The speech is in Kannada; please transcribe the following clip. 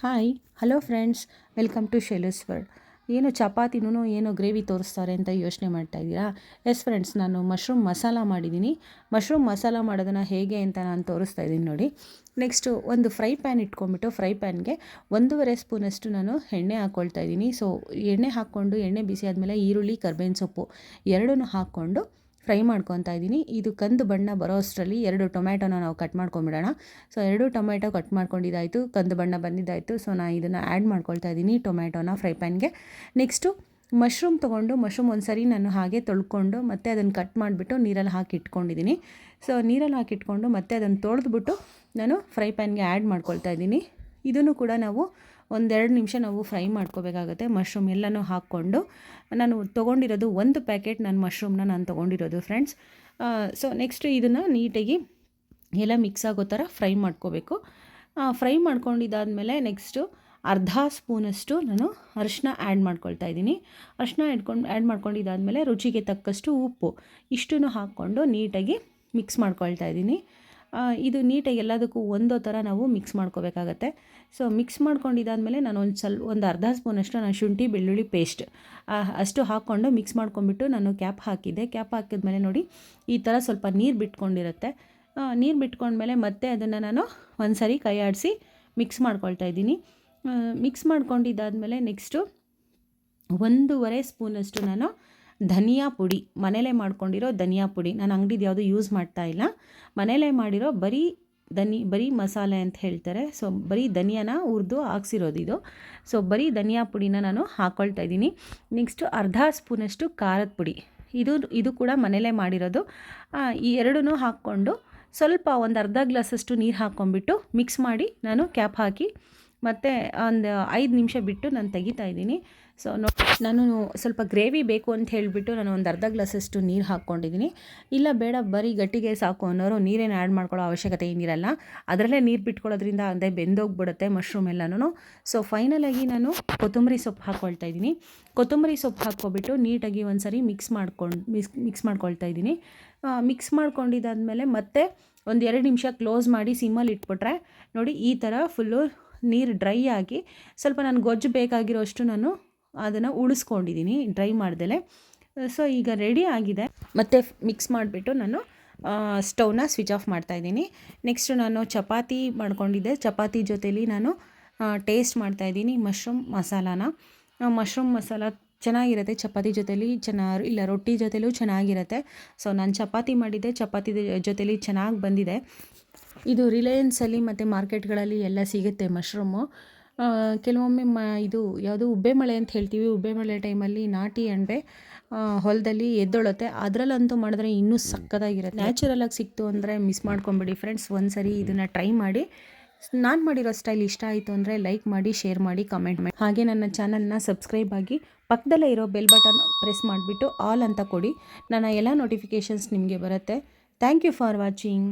Hi hello friends welcome to Shaila's world ಏನು ಚಪಾತಿನೂ ಏನು ಗ್ರೇವಿ ತೋರಿಸ್ತಾರೆ ಅಂತ ಯೋಚನೆ ಮಾಡ್ತಾ ಇದ್ದೀರಾ? ಎಸ್ ಫ್ರೆಂಡ್ಸ್ ನಾನು ಮಶ್ರೂಮ್ ಮಸಾಲ ಮಾಡಿದ್ದೀನಿ. ಮಶ್ರೂಮ್ ಮಸಾಲ ಮಾಡೋದನ್ನು ಹೇಗೆ ಅಂತ ನಾನು ತೋರಿಸ್ತಾ ಇದ್ದೀನಿ ನೋಡಿ. ನೆಕ್ಸ್ಟು ಒಂದು ಫ್ರೈ ಪ್ಯಾನ್ ಇಟ್ಕೊಂಡ್ಬಿಟ್ಟು ಫ್ರೈ ಪ್ಯಾನ್ಗೆ ಒಂದೂವರೆ ಸ್ಪೂನಷ್ಟು ನಾನು ಎಣ್ಣೆ ಹಾಕ್ಕೊಳ್ತಾ ಇದ್ದೀನಿ. ಸೊ ಎಣ್ಣೆ ಹಾಕ್ಕೊಂಡು, ಎಣ್ಣೆ ಬಿಸಿ ಆದಮೇಲೆ ಈರುಳ್ಳಿ, ಕರ್ಬೇವಿನ ಸೊಪ್ಪು ಎರಡನ್ನೂ ಹಾಕ್ಕೊಂಡು ಫ್ರೈ ಮಾಡ್ಕೊತಾ ಇದ್ದೀನಿ. ಇದು ಕಂದು ಬಣ್ಣ ಬರೋ ಅಷ್ಟರಲ್ಲಿ ಎರಡು ಟೊಮ್ಯಾಟೊನ ನಾವು ಕಟ್ ಮಾಡ್ಕೊಂಬಿಡೋಣ. ಸೊ, ಎರಡು ಟೊಮ್ಯಾಟೊ ಕಟ್ ಮಾಡ್ಕೊಂಡಿದ್ದಾಯಿತು, ಕಂದು ಬಣ್ಣ ಬಂದಿದ್ದಾಯಿತು. ಸೊ ನಾನು ಇದನ್ನು ಆ್ಯಡ್ ಮಾಡ್ಕೊಳ್ತಾ ಇದ್ದೀನಿ ಟೊಮ್ಯಾಟೊನ ಫ್ರೈ ಪ್ಯಾನ್ಗೆ. ನೆಕ್ಸ್ಟು ಮಶ್ರೂಮ್ ತೊಗೊಂಡು, ಮಶ್ರೂಮ್ ಒಂದು ಸರಿ ನಾನು ಹಾಗೆ ತೊಳ್ಕೊಂಡು ಮತ್ತೆ ಅದನ್ನು ಕಟ್ ಮಾಡಿಬಿಟ್ಟು ನೀರಲ್ಲಿ ಹಾಕಿ ಇಟ್ಕೊಂಡಿದ್ದೀನಿ. ಸೊ, ನೀರಲ್ಲಿ ಹಾಕಿ ಇಟ್ಕೊಂಡು ಮತ್ತೆ ಅದನ್ನು ತೊಳೆದ್ಬಿಟ್ಟು ನಾನು ಫ್ರೈ ಪ್ಯಾನ್ಗೆ ಆ್ಯಡ್ ಮಾಡ್ಕೊಳ್ತಾ ಇದ್ದೀನಿ. ಇದನ್ನು ಕೂಡ ನಾವು ಒಂದೆರಡು ನಿಮಿಷ ನಾವು ಫ್ರೈ ಮಾಡ್ಕೋಬೇಕಾಗುತ್ತೆ. ಮಶ್ರೂಮ್ ಎಲ್ಲನೂ ಹಾಕ್ಕೊಂಡು ನಾನು ತೊಗೊಂಡಿರೋದು ಒಂದು ಪ್ಯಾಕೆಟ್ ನಾನು ಮಶ್ರೂಮ್ನ ನಾನು ತೊಗೊಂಡಿರೋದು ಫ್ರೆಂಡ್ಸ್. ಸೊ ನೆಕ್ಸ್ಟ್ ಇದನ್ನು ನೀಟಾಗಿ ಎಲ್ಲ ಮಿಕ್ಸ್ ಆಗೋ ಥರ ಫ್ರೈ ಮಾಡ್ಕೋಬೇಕು. ಫ್ರೈ ಮಾಡ್ಕೊಂಡಿದ್ದಾದಮೇಲೆ ನೆಕ್ಸ್ಟು ಅರ್ಧ ಸ್ಪೂನಷ್ಟು ನಾನು ಅರಿಶಿನ ಆ್ಯಡ್ ಮಾಡ್ಕೊಳ್ತಾ ಇದ್ದೀನಿ. ಅರಿಶಿನ ಇಟ್ಕೊಂಡು ಆ್ಯಡ್ ಮಾಡ್ಕೊಂಡಿದ್ದಾದಮೇಲೆ ರುಚಿಗೆ ತಕ್ಕಷ್ಟು ಉಪ್ಪು ಇಷ್ಟನ್ನು ಹಾಕ್ಕೊಂಡು ನೀಟಾಗಿ ಮಿಕ್ಸ್ ಮಾಡ್ಕೊಳ್ತಾ ಇದ್ದೀನಿ. ಇದು ನೀಟಾಗಿ ಎಲ್ಲದಕ್ಕೂ ಒಂದೋ ಥರ ನಾವು ಮಿಕ್ಸ್ ಮಾಡ್ಕೋಬೇಕಾಗತ್ತೆ. ಸೊ ಮಿಕ್ಸ್ ಮಾಡ್ಕೊಂಡಿದ್ದಾದಮೇಲೆ ನಾನು ಒಂದು ಸ್ವಲ್ಪ, ಒಂದು ಅರ್ಧ ಸ್ಪೂನಷ್ಟು ನಾನು ಶುಂಠಿ, ಬೆಳ್ಳುಳ್ಳಿ ಪೇಸ್ಟ್ ಅಷ್ಟು ಹಾಕ್ಕೊಂಡು ಮಿಕ್ಸ್ ಮಾಡ್ಕೊಂಬಿಟ್ಟು ನಾನು ಕ್ಯಾಪ್ ಹಾಕಿದ್ದೆ. ಕ್ಯಾಪ್ ಹಾಕಿದ್ಮೇಲೆ ನೋಡಿ, ಈ ಥರ ಸ್ವಲ್ಪ ನೀರು ಬಿಟ್ಕೊಂಡಿರುತ್ತೆ. ನೀರು ಬಿಟ್ಕೊಂಡ್ಮೇಲೆ ಮತ್ತೆ ಅದನ್ನು ನಾನು ಒಂದು ಸರಿ ಕೈ ಆಡಿಸಿ ಮಿಕ್ಸ್ ಮಾಡ್ಕೊಳ್ತಾ ಇದ್ದೀನಿ. ಮಿಕ್ಸ್ ಮಾಡ್ಕೊಂಡಿದ್ದಾದಮೇಲೆ ನೆಕ್ಸ್ಟು ಒಂದೂವರೆ ಸ್ಪೂನಷ್ಟು ನಾನು ಧನಿಯಾ ಪುಡಿ. ಮನೇಲೇ ಮಾಡ್ಕೊಂಡಿರೋ ಧನಿಯಾ ಪುಡಿ. ನಾನು ಅಂಗಡಿದು ಯಾವುದು ಯೂಸ್ ಮಾಡ್ತಾ ಇಲ್ಲ. ಮನೇಲೇ ಮಾಡಿರೋ ಬರೀ ಧನಿ, ಬರೀ ಮಸಾಲೆ ಅಂತ ಹೇಳ್ತಾರೆ. ಸೊ ಬರೀ ಧನಿಯಾನ ಹುರಿದು ಹಾಕ್ಸಿರೋದು ಇದು. ಸೊ ಬರೀ ಧನಿಯಾ ಪುಡಿನ ನಾನು ಹಾಕ್ಕೊಳ್ತಾ ಇದ್ದೀನಿ. ನೆಕ್ಸ್ಟು ಅರ್ಧ ಸ್ಪೂನಷ್ಟು ಖಾರದ ಪುಡಿ. ಇದು ಇದು ಕೂಡ ಮನೇಲೇ ಮಾಡಿರೋದು. ಈ ಎರಡೂ ಹಾಕ್ಕೊಂಡು ಸ್ವಲ್ಪ ಒಂದು ಅರ್ಧ ಗ್ಲಾಸಷ್ಟು ನೀರು ಹಾಕ್ಕೊಂಡ್ಬಿಟ್ಟು ಮಿಕ್ಸ್ ಮಾಡಿ ನಾನು ಕ್ಯಾಪ್ ಹಾಕಿ ಮತ್ತು ಒಂದು ಐದು ನಿಮಿಷ ಬಿಟ್ಟು ನಾನು ತೆಗಿತಾ ಇದ್ದೀನಿ. ಸೊ ನೋ, ನಾನು ಸ್ವಲ್ಪ ಗ್ರೇವಿ ಬೇಕು ಅಂತ ಹೇಳಿಬಿಟ್ಟು ನಾನು ಒಂದು ಅರ್ಧ ಗ್ಲಾಸಷ್ಟು ನೀರು ಹಾಕ್ಕೊಂಡಿದ್ದೀನಿ. ಇಲ್ಲ, ಬೇಡ, ಬರೀ ಗಟ್ಟಿಗೆ ಸಾಕು ಅನ್ನೋರು ನೀರೇನು ಆ್ಯಡ್ ಮಾಡ್ಕೊಳ್ಳೋ ಅವಶ್ಯಕತೆ ಏನಿರಲ್ಲ. ಅದರಲ್ಲೇ ನೀರು ಬಿಟ್ಕೊಳ್ಳೋದ್ರಿಂದ ಅದೇ ಬೆಂದೋಗ್ಬಿಡುತ್ತೆ ಮಶ್ರೂಮ್ ಎಲ್ಲನೂ ಸೊ ಫೈನಲಾಗಿ ನಾನು ಕೊತ್ತಂಬರಿ ಸೊಪ್ಪು ಹಾಕ್ಕೊಳ್ತಾ ಇದ್ದೀನಿ. ಕೊತ್ತಂಬರಿ ಸೊಪ್ಪು ಹಾಕ್ಕೊಬಿಟ್ಟು ನೀಟಾಗಿ ಒಂದು ಸರಿ ಮಿಕ್ಸ್ ಮಾಡ್ಕೊಂಡು ಮಿಕ್ಸ್ ಮಿಕ್ಸ್ ಮಾಡ್ಕೊಳ್ತಾ ಇದ್ದೀನಿ. ಮಿಕ್ಸ್ ಮಾಡ್ಕೊಂಡಿದ್ದಾದ್ಮೇಲೆ ಮತ್ತೆ ಒಂದು ಎರಡು ನಿಮಿಷ ಕ್ಲೋಸ್ ಮಾಡಿ ಸಿಮ್ಮಲ್ಲಿ ಇಟ್ಬಿಟ್ರೆ ನೋಡಿ ಈ ಥರ ಫುಲ್ಲು ನೀರು ಡ್ರೈ ಆಗಿ ಸ್ವಲ್ಪ ನಾನು ಗೊಜ್ಜು ಬೇಕಾಗಿರೋಷ್ಟು ನಾನು ಅದನ್ನು ಉಳಿಸ್ಕೊಂಡಿದ್ದೀನಿ, ಡ್ರೈ ಮಾಡ್ದಲೆ. ಸೊ ಈಗ ರೆಡಿ ಆಗಿದೆ. ಮತ್ತು ಮಿಕ್ಸ್ ಮಾಡಿಬಿಟ್ಟು ನಾನು ಸ್ಟವ್ನ ಸ್ವಿಚ್ ಆಫ್ ಮಾಡ್ತಾಯಿದ್ದೀನಿ ನೆಕ್ಸ್ಟು ನಾನು ಚಪಾತಿ ಮಾಡ್ಕೊಂಡಿದ್ದೆ. ಚಪಾತಿ ಜೊತೇಲಿ ನಾನು ಟೇಸ್ಟ್ ಮಾಡ್ತಾಯಿದ್ದೀನಿ ಮಶ್ರೂಮ್ ಮಸಾಲಾನ ಮಶ್ರೂಮ್ ಮಸಾಲ ಚೆನ್ನಾಗಿರುತ್ತೆ. ಚಪಾತಿ ಜೊತೇಲಿ ಚೆನ್ನಾಗಿ, ಇಲ್ಲ ರೊಟ್ಟಿ ಜೊತೆಲೂ ಚೆನ್ನಾಗಿರುತ್ತೆ. ಸೊ ನಾನು ಚಪಾತಿ ಮಾಡಿದ್ದೆ. ಚಪಾತಿ ಜೊತೇಲಿ ಚೆನ್ನಾಗಿ ಬಂದಿದೆ. ಇದು ರಿಲಯನ್ಸಲ್ಲಿ ಮತ್ತು ಮಾರ್ಕೆಟ್ಗಳಲ್ಲಿ ಎಲ್ಲ ಸಿಗುತ್ತೆ ಮಶ್ರೂಮು. ಕೆಲವೊಮ್ಮೆ ಮ, ಇದು ಯಾವುದು ಉಬ್ಬೆ ಮಳೆ ಅಂತ ಹೇಳ್ತೀವಿ. ಉಬ್ಬೆ ಮಳೆ ಟೈಮಲ್ಲಿ ನಾಟಿ ಅಣಬೆ ಹೊಲದಲ್ಲಿ ಎದ್ದೊಳುತ್ತೆ. ಅದರಲ್ಲಂತೂ ಮಾಡಿದ್ರೆ ಇನ್ನೂ ಸಕ್ಕತ್ತಾಗಿರುತ್ತೆ. ನ್ಯಾಚುರಲಾಗಿ ಸಿಕ್ತು ಅಂದರೆ ಮಿಸ್ ಮಾಡ್ಕೊಂಬಿಡಿ ಫ್ರೆಂಡ್ಸ್. ಒಂದು ಸರಿ ಇದನ್ನು ಟ್ರೈ ಮಾಡಿ. ನಾನು ಮಾಡಿರೋ ಸ್ಟೈಲ್ ಇಷ್ಟ ಆಯಿತು ಅಂದರೆ ಲೈಕ್ ಮಾಡಿ, ಶೇರ್ ಮಾಡಿ, ಕಮೆಂಟ್ ಮಾಡಿ. ಹಾಗೆ ನನ್ನ ಚಾನಲ್ನ ಸಬ್ಸ್ಕ್ರೈಬ್ ಆಗಿ ಪಕ್ಕದಲ್ಲೇ ಇರೋ ಬೆಲ್ ಬಟನ್ ಪ್ರೆಸ್ ಮಾಡಿಬಿಟ್ಟು ಆಲ್ ಅಂತ ಕೊಡಿ. ನನ್ನ ಎಲ್ಲ ನೋಟಿಫಿಕೇಷನ್ಸ್ ನಿಮಗೆ ಬರುತ್ತೆ. Thank you for watching.